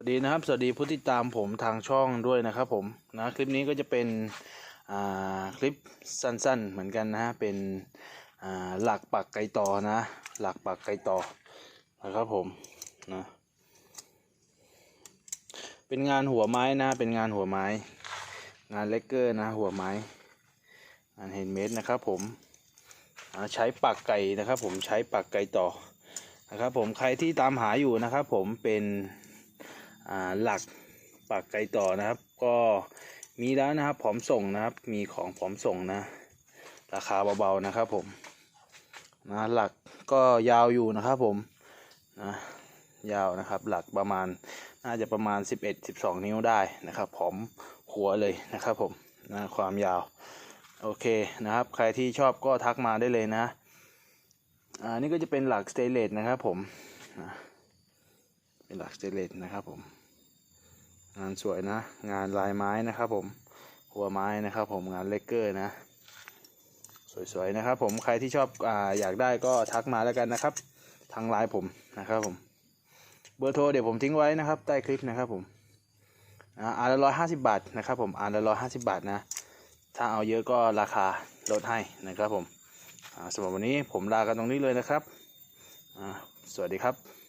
สวัสดีนะครับ สวัสดีผู้ติดตามผมทางช่องด้วยนะครับผมนะคลิปนี้ก็จะเป็นอ่าคลิปสั้นๆ เหมือนกันนะฮะเป็นอ่าหลักปักไกต่อนะ หลักปักไกต่อนะครับผมนะเป็นงานหัวไม้นะเป็นงานหัวไม้ งานเลกเกอร์นะหัวไม้งานเฮนเมดนะครับผมอ่าใช้ปักไก่นะครับผมใช้ปักไก่ต่อนะครับผมใครที่ตามหาอยู่นะครับผมเป็น หลักปักไกลต่อนะครับ ก็มีแล้วนะครับพร้อมส่งนะครับ มีของพร้อมส่งนะ ราคาเบาๆนะครับผมนะหลักก็ยาวอยู่นะครับผมนะยาวนะครับหลักประมาณน่าจะประมาณ 11-12 นิ้วได้นะครับพร้อมหัวเลยนะครับผมนะความยาวโอเคนะครับ ใครที่ชอบก็ทักมาได้เลยนะ อ่า นี่ก็จะเป็นหลักสเตเลสนะครับผมนะ เป็นหลักสเตนเลสนะครับผม งานสวยนะ งานลายไม้นะครับผมหัวไม้นะครับผมงานเลกเกอร์นะ สวยๆนะครับผมใครที่ชอบออยากได้ก็ทักมาแล้วกันนะครับ ทางไลน์ผมนะครับผม เบอร์โทรเดี๋ยวผมทิ้งไว้นะครับ ใต้คลิปนะครับผมอ่าอันละร้อยห้าสิบบาทนะครับผมอันละร้อยห้าสิบบาทนะ ถ้าเอาเยอะก็ราคาลดให้นะครับผมสำหรับวันนี้ผมลากันตรงนี้เลยนะครับ สวัสดีครับ